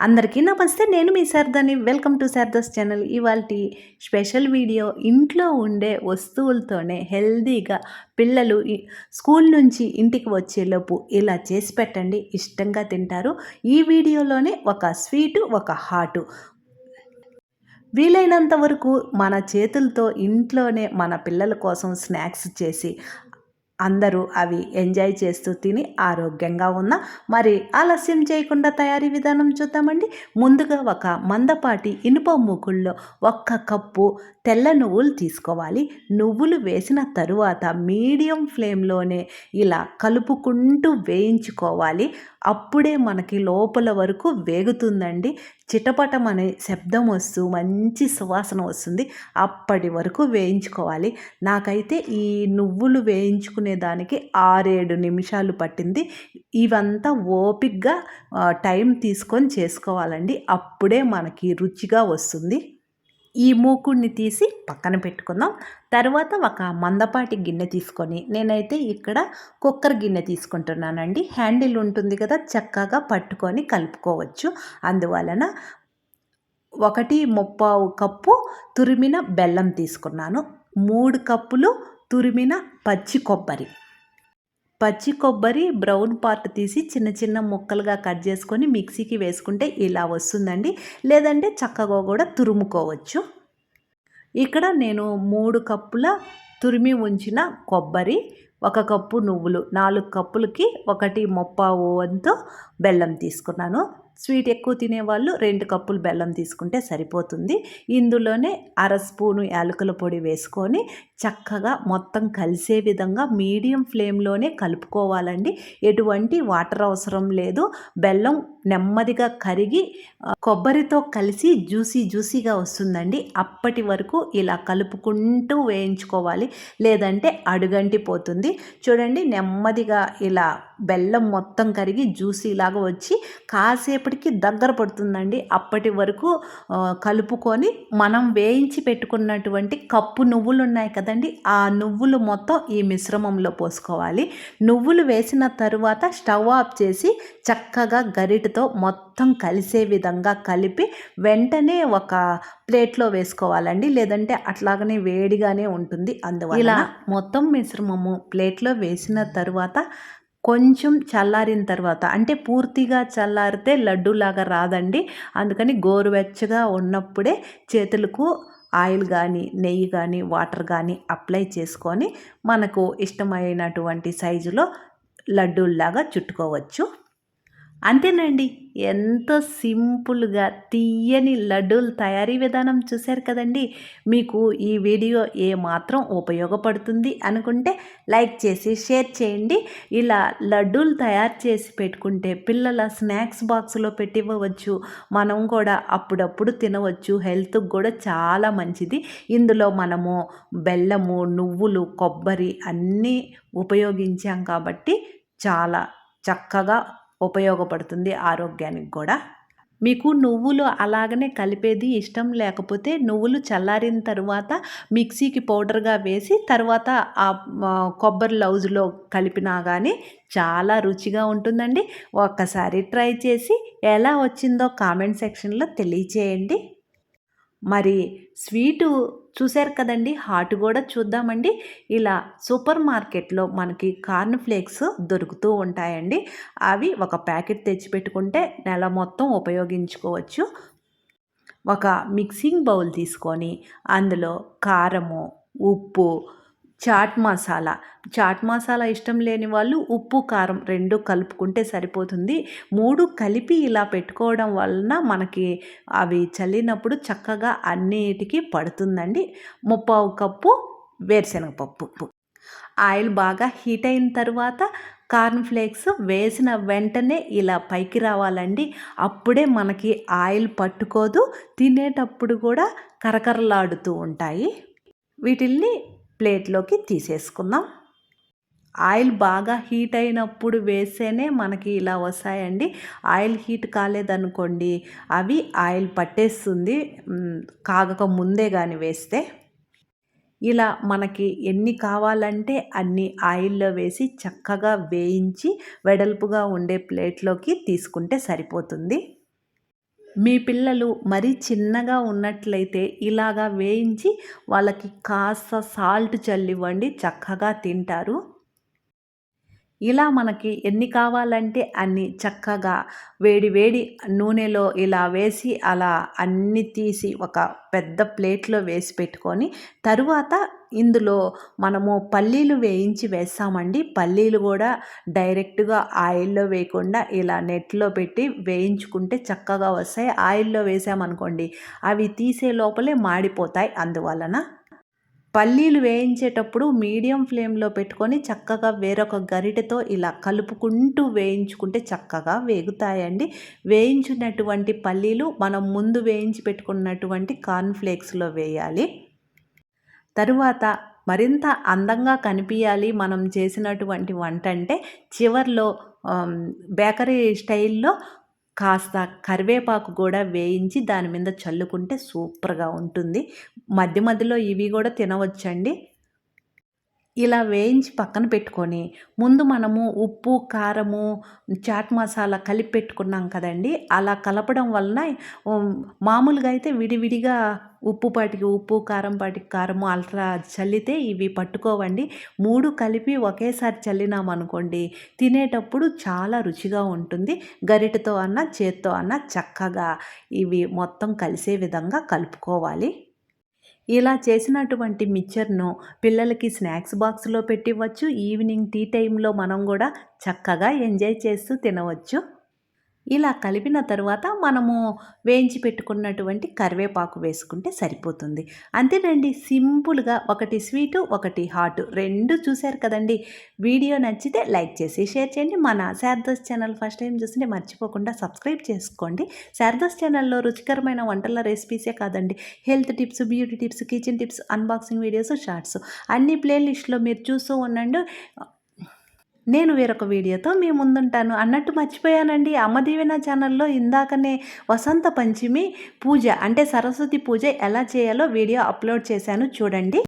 అందరికీ నమస్తే నేను మీ శారదాని. Welcome to Sharada's channel. ఇవాళ స్పెషల్ వీడియో ఇంట్లో ఉండే వస్తువులతోనే హెల్దీగా పిల్లలు ఈ- స్కూల్ నుంచి ఇంటికి వచ్చేలోపు ఇలా చేసి పెట్టండి ఇష్టంగా తింటారు. ఈ వీడియోలోనే ఒక స్వీటు ఒక హాటు. వీలైనంత వరకు మన చేతులతో ఇంట్లోనే మన పిల్లల కోసం స్నాక్స్ చేసి అందరూ అవి ఎంజాయ్ చేస్తూ తిని ఆరోగ్యంగా ఉన్న మరి ఆలస్యం చేయకుండా తయారీ విధానం చూద్దామండి. ముందుగా ఒక మందపాటి ఇనుప మూకుల్లో ఒక్క కప్పు తెల్ల నువ్వులు తీసుకోవాలి. నువ్వులు వేసిన తరువాత మీడియం ఫ్లేమ్లోనే ఇలా కలుపుకుంటూ వేయించుకోవాలి. అప్పుడే మనకి లోపల వరకు వేగుతుందండి. చిటపటం అనే శబ్దం వస్తూ మంచి సువాసన వస్తుంది. అప్పటి వరకు వేయించుకోవాలి. నాకైతే ఈ నువ్వులు వేయించుకునే దానికి ఆరేడు నిమిషాలు పట్టింది. ఇవంతా ఓపిక్గా టైం తీసుకొని చేసుకోవాలండి. అప్పుడే మనకి రుచిగా వస్తుంది. ఈ మూకుడిని తీసి పక్కన పెట్టుకుందాం. తర్వాత ఒక మందపాటి గిన్నె తీసుకొని నేనైతే ఇక్కడ కుక్కర్ గిన్నె తీసుకుంటున్నానండి. హ్యాండిల్ ఉంటుంది కదా చక్కగా పట్టుకొని కలుపుకోవచ్చు. అందువలన ఒకటి ముప్పావు కప్పు తురిమిన బెల్లం తీసుకున్నాను. మూడు కప్పులు తురిమిన పచ్చి కొబ్బరి. పచ్చి కొబ్బరి బ్రౌన్ పార్ట్ తీసి చిన్న చిన్న ముక్కలుగా కట్ చేసుకొని మిక్సీకి వేసుకుంటే ఇలా వస్తుందండి. లేదంటే చక్కగా కూడా తురుముకోవచ్చు. ఇక్కడ నేను మూడు కప్పుల తురిమి ఉంచిన కొబ్బరి ఒక కప్పు నువ్వులు నాలుగు కప్పులకి ఒకటి ముప్పావు వంతు బెల్లం తీసుకున్నాను. స్వీట్ ఎక్కువ తినేవాళ్ళు రెండు కప్పులు బెల్లం తీసుకుంటే సరిపోతుంది. ఇందులోనే అర స్పూను యాలకుల పొడి వేసుకొని చక్కగా మొత్తం కలిసే విధంగా మీడియం ఫ్లేమ్లోనే కలుపుకోవాలండి. ఎటువంటి వాటర్ అవసరం లేదు. బెల్లం నెమ్మదిగా కరిగి కొబ్బరితో కలిసి జ్యూసీ జ్యూసీగా వస్తుందండి. అప్పటి వరకు ఇలా కలుపుకుంటూ వేయించుకోవాలి. లేదంటే అడుగంటిపోతుంది చూడండి నెమ్మదిగా ఇలా బెల్లం మొత్తం కరిగి జ్యూసీ లాగా వచ్చి కాసేపటికి దగ్గర పడుతుందండి. అప్పటి వరకు కలుపుకొని మనం వేయించి పెట్టుకున్నటువంటి కప్పు నువ్వులు ఉన్నాయి కదండి ఆ నువ్వులు మొత్తం ఈ మిశ్రమంలో పోసుకోవాలి. నువ్వులు వేసిన తరువాత స్టవ్ ఆఫ్ చేసి చక్కగా గరిటతో మొత్తం కలిసే విధంగా కలిపి వెంటనే ఒక ప్లేట్లో వేసుకోవాలండి. లేదంటే అట్లాగనే వేడిగానే ఉంటుంది. అందువల్ల ఇలా మొత్తం మిశ్రమము ప్లేట్లో వేసిన తరువాత కొంచెం చల్లారిన తర్వాత అంటే పూర్తిగా చల్లారితే లడ్డూలాగా రాదండి. అందుకని గోరువెచ్చగా ఉన్నప్పుడే చేతులకు ఆయిల్ కానీ నెయ్యి కానీ వాటర్ కానీ అప్లై చేసుకొని మనకు ఇష్టమైనటువంటి సైజులో లడ్డూల్లాగా చుట్టుకోవచ్చు. అంతేనండి. ఎంతో సింపుల్గా తీయని లడ్డూలు తయారీ విధానం చూశారు కదండి. మీకు ఈ వీడియో ఏ మాత్రం ఉపయోగపడుతుంది అనుకుంటే లైక్ చేసి షేర్ చేయండి. ఇలా లడ్డూలు తయారు చేసి పెట్టుకుంటే పిల్లల స్నాక్స్ బాక్స్లో పెట్టివ్వవచ్చు. మనం కూడా అప్పుడప్పుడు తినవచ్చు. హెల్త్కి కూడా చాలా మంచిది. ఇందులో మనము బెల్లము నువ్వులు కొబ్బరి అన్నీ ఉపయోగించాం కాబట్టి చాలా చక్కగా ఉపయోగపడుతుంది ఆరోగ్యానికి కూడా. మీకు నువ్వులు అలాగనే కలిపేది ఇష్టం లేకపోతే నువ్వులు చల్లారిన తర్వాత మిక్సీకి పౌడర్గా వేసి తర్వాత ఆ కొబ్బరి లౌజులో కలిపినా కానీ చాలా రుచిగా ఉంటుందండి. ఒక్కసారి ట్రై చేసి ఎలా వచ్చిందో కామెంట్ సెక్షన్లో తెలియచేయండి. మరి స్వీటు చూశారు కదండి హాట్ కూడా చూద్దామండి. ఇలా సూపర్ మార్కెట్లో మనకి కార్న్ ఫ్లేక్స్ దొరుకుతూ ఉంటాయండి. అవి ఒక ప్యాకెట్ తెచ్చిపెట్టుకుంటే నెల మొత్తం ఉపయోగించుకోవచ్చు. ఒక మిక్సింగ్ బౌల్ తీసుకొని అందులో కారము ఉప్పు చాట్ మసాలా. చాట్ మసాలా ఇష్టం లేని వాళ్ళు ఉప్పు కారం రెండు కలుపుకుంటే సరిపోతుంది. మూడు కలిపి ఇలా పెట్టుకోవడం వలన మనకి అవి చల్లినప్పుడు చక్కగా అన్నిటికీ పడుతుందండి. ముప్పావు కప్పు వేరుశనగపప్పు. ఆయిల్ బాగా హీట్ అయిన తర్వాత కార్న్ ఫ్లేక్స్ వేసిన వెంటనే ఇలా పైకి రావాలండి. అప్పుడే మనకి ఆయిల్ పట్టుకోదు. తినేటప్పుడు కూడా కరకరలాడుతూ ఉంటాయి. వీటిల్ని ప్లేట్లోకి తీసేసుకుందాం. ఆయిల్ బాగా హీట్ అయినప్పుడు వేస్తేనే మనకి ఇలా వస్తాయండి. ఆయిల్ హీట్ కాలేదనుకోండి అవి ఆయిల్ పట్టేస్తుంది. కాగక ముందే కానీ వేస్తే. ఇలా మనకి ఎన్ని కావాలంటే అన్ని ఆయిల్లో వేసి చక్కగా వేయించి వెడల్పుగా ఉండే ప్లేట్లోకి తీసుకుంటే సరిపోతుంది. మీ పిల్లలు మరీ చిన్నగా ఉన్నట్లయితే ఇలాగా వేయించి వాళ్ళకి కాస్త సాల్ట్ చల్లివ్వండి చక్కగా తింటారు. ఇలా మనకి ఎన్ని కావాలంటే అన్ని చక్కగా వేడి వేడి నూనెలో ఇలా వేసి అలా అన్ని తీసి ఒక పెద్ద ప్లేట్లో వేసి పెట్టుకొని తరువాత ఇందులో మనము పల్లీలు వేయించి వేస్తామండి. పల్లీలు కూడా డైరెక్ట్గా ఆయిల్లో వేయకుండా ఇలా నెట్లో పెట్టి వేయించుకుంటే చక్కగా వస్తాయి. ఆయిల్లో వేసామనుకోండి అవి తీసే లోపలే మాడిపోతాయి. అందువలన పల్లీలు వేయించేటప్పుడు మీడియం ఫ్లేమ్లో పెట్టుకొని చక్కగా వేరొక గరిటెతో ఇలా కలుపుకుంటూ వేయించుకుంటే చక్కగా వేగుతాయండి. వేయించినటువంటి పల్లీలు మనం ముందు వేయించి పెట్టుకున్నటువంటి కార్న్ఫ్లేక్స్లో వేయాలి. తరువాత మరింత అందంగా కనిపించాలి మనం చేసినటువంటి వంట అంటే చివర్లో బేకరీ స్టైల్లో కాస్త కరివేపాకు కూడా వేయించి దాని మీద చల్లుకుంటే సూపర్గా ఉంటుంది. మధ్య మధ్యలో ఇవి కూడా తినవచ్చండి. ఇలా వేయించి పక్కన పెట్టుకొని ముందు మనము ఉప్పు కారము చాట్ మసాలా కలిపి పెట్టుకున్నాం కదండి. అలా కలపడం వలన మామూలుగా అయితే విడివిడిగా ఉప్పు పాటికి ఉప్పు కారం పాటికి కారము అల్ట్రా చల్లితే ఇవి పట్టుకోవండి. మూడు కలిపి ఒకేసారి చల్లినామనుకోండి తినేటప్పుడు చాలా రుచిగా ఉంటుంది. గరిటతో అన్న చేత్తో అన్న చక్కగా ఇవి మొత్తం కలిసే విధంగా కలుపుకోవాలి. ఇలా చేసినటువంటి మిక్చర్ను పిల్లలకి స్నాక్స్ బాక్స్లో పెట్టివ్వచ్చు. ఈవినింగ్ టీ టైంలో మనం కూడా చక్కగా ఎంజాయ్ చేస్తూ తినవచ్చు. ఇలా కలిపిన తర్వాత మనము వేయించి పెట్టుకున్నటువంటి కరివేపాకు వేసుకుంటే సరిపోతుంది. అంతేనండి సింపుల్గా ఒకటి స్వీటు ఒకటి హాట్ రెండు చూశారు కదండి. వీడియో నచ్చితే లైక్ చేసి షేర్ చేయండి. మన శారదోస్ ఛానల్ ఫస్ట్ టైం చూస్తుంటే మర్చిపోకుండా సబ్స్క్రైబ్ చేసుకోండి. శారదోస్ ఛానల్లో రుచికరమైన వంటల రెసిపీసే కాదండి. Health tips beauty tips kitchen tips unboxing videos shorts అన్ని ప్లేలిస్ట్లో మీరు చూస్తూ ఉండండి. నేను వేరొక వీడియోతో మీ ముందుంటాను. అన్నట్టు మర్చిపోయానండి. అమ్మదీవెన ఛానల్లో ఇందాకనే వసంత పంచమి పూజ అంటే సరస్వతి పూజ ఎలా చేయాలో వీడియో అప్లోడ్ చేశాను. చూడండి.